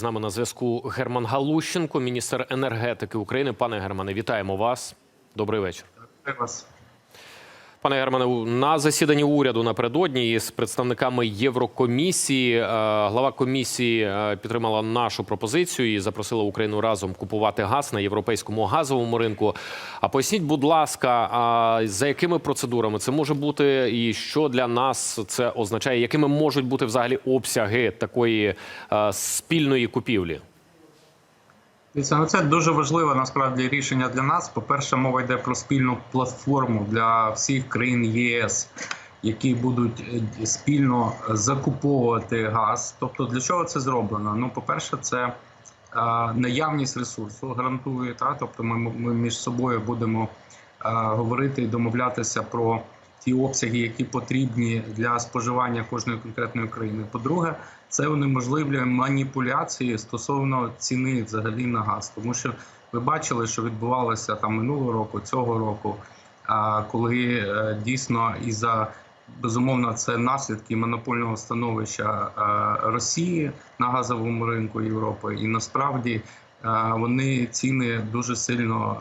З нами на зв'язку Герман Галущенко, міністр енергетики України. Пане Германе, вітаємо вас. Добрий вечір. Вітаю вас. Пане Германе, на засіданні уряду напередодні із представниками Єврокомісії е, глава комісії е, підтримала нашу пропозицію і запросила Україну разом купувати газ на європейському газовому ринку. А поясніть, будь ласка, за якими процедурами це може бути, і що для нас це означає, якими можуть бути взагалі обсяги такої е, спільної купівлі? Дивіться, ну це дуже важливе насправді рішення для нас. По-перше, мова йде про спільну платформу для всіх країн ЄС, які будуть е, спільно закуповувати газ. Тобто, для чого це зроблено? Ну, по-перше, це е, наявність ресурсу гарантує. Та? Тобто, ми, ми між собою будемо е, говорити і домовлятися про ті обсяги, які потрібні для споживання кожної конкретної країни. По-друге, це унеможливлює маніпуляції стосовно ціни взагалі на газ, тому що ви бачили, що відбувалося там минулого року, цього року, коли е, дійсно і за безумовно це наслідки монопольного становища е, Росії на газовому ринку Європи, і насправді е, вони ціни дуже сильно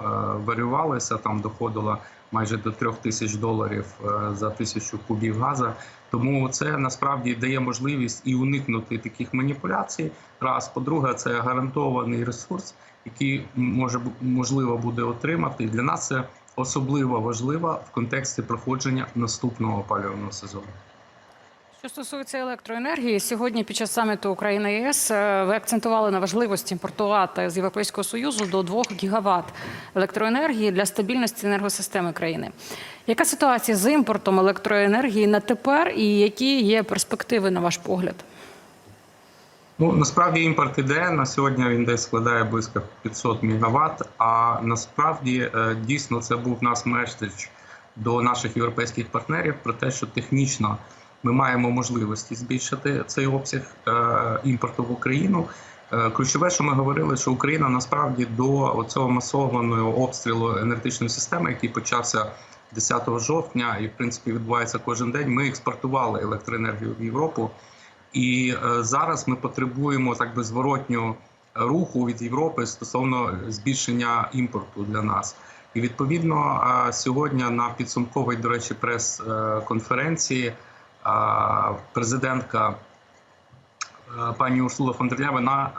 варювалися. Там доходило майже до трьох тисяч доларів е, за тисячу кубів газу. Тому це насправді дає можливість і уникнути таких маніпуляцій. Раз по-друге, це гарантований ресурс, який може можливо буде отримати. Для нас це особливо важливо в контексті проходження наступного опалювального сезону. Що стосується електроенергії, сьогодні під час саміту Україна ЄС е, ви акцентували на важливості імпортувати з Європейського союзу до 2 гігават електроенергії для стабільності енергосистеми країни. Яка ситуація з імпортом електроенергії на тепер, і які є перспективи на ваш погляд? Ну насправді імпорт іде на сьогодні. Він десь складає близько 500 мегаватт. А насправді е, дійсно це був нас меседж до наших європейських партнерів про те, що технічно ми маємо можливості збільшити цей обсяг е, імпорту в Україну. Е, Ключове, що ми говорили, що Україна насправді до цього масованого обстрілу енергетичної системи, який почався 10 жовтня, і в принципі відбувається кожен день. Ми експортували електроенергію в Європу. І е, зараз ми потребуємо так би зворотнього руху від Європи стосовно збільшення імпорту для нас. І відповідно сьогодні на підсумковій, до речі, прес-конференції президентка е, пані Урсула фон дер Ляєн, вона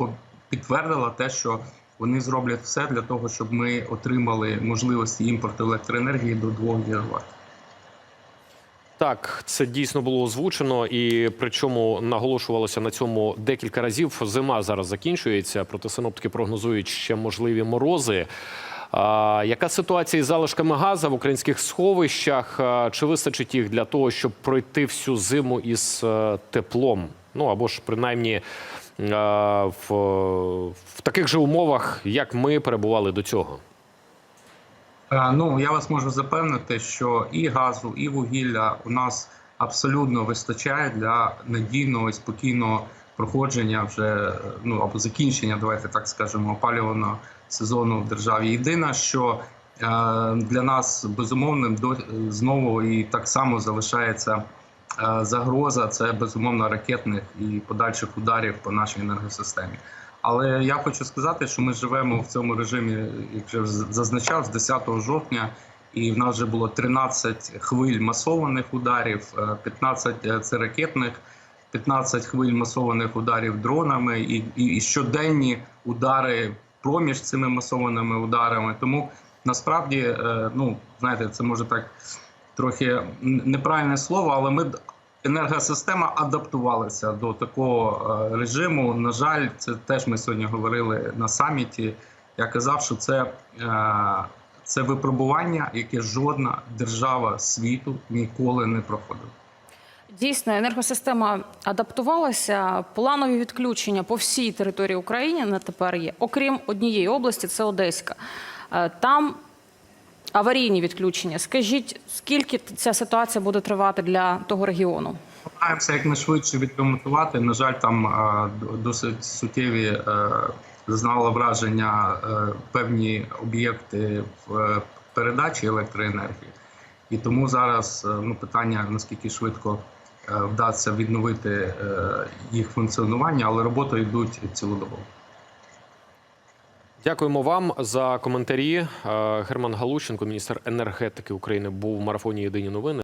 е, підтвердила те, що вони зроблять все для того, щоб ми отримали можливості імпорту електроенергії до 2 ГВт. Так, це дійсно було озвучено, і причому наголошувалося на цьому декілька разів. Зима зараз закінчується, проте синоптики прогнозують ще можливі морози. Яка ситуація із залишками газу в українських сховищах? Чи вистачить їх для того, щоб пройти всю зиму із е, теплом? Ну або ж принаймні е, в, в таких же умовах, як ми перебували до цього? Е, Ну я вас можу запевнити, що і газу, і вугілля у нас абсолютно вистачає для надійного і спокійного проходження вже ну або закінчення, давайте так скажемо, опалюваного сезону в державі. Єдине, що е, для нас безумовним до знову і так само залишається е, загроза. Це безумовно ракетних і подальших ударів по нашій енергосистемі. Але я хочу сказати, що ми живемо в цьому режимі, як вже зазначав, з 10 жовтня, і в нас вже було 13 хвиль масованих ударів, е, 15 це ракетних, 15 хвиль масованих ударів дронами, і, і, і щоденні удари проміж цими масованими ударами. Тому насправді, е, ну знаєте, це може так трохи неправильне слово, але ми енергосистема адаптувалася до такого е, режиму. На жаль, це теж ми сьогодні говорили на саміті. Я казав, що це, е, це випробування, яке жодна держава світу ніколи не проходила. Дійсно, енергосистема адаптувалася. Планові відключення по всій території України на тепер є, окрім однієї області, це Одеська. Е, Там аварійні відключення. Скажіть, скільки ця ситуація буде тривати для того регіону? Намагаємося якнайшвидше відремонтувати. На жаль, там е, досить суттєві е, зазнали враження певні об'єкти в передачі електроенергії. І тому зараз ну, питання наскільки швидко вдасться відновити е, їх функціонування, але роботи йдуть цілодобово. Дякуємо вам за коментарі. Е, Герман Галущенко, міністр енергетики України, був в марафоні Єдині новини.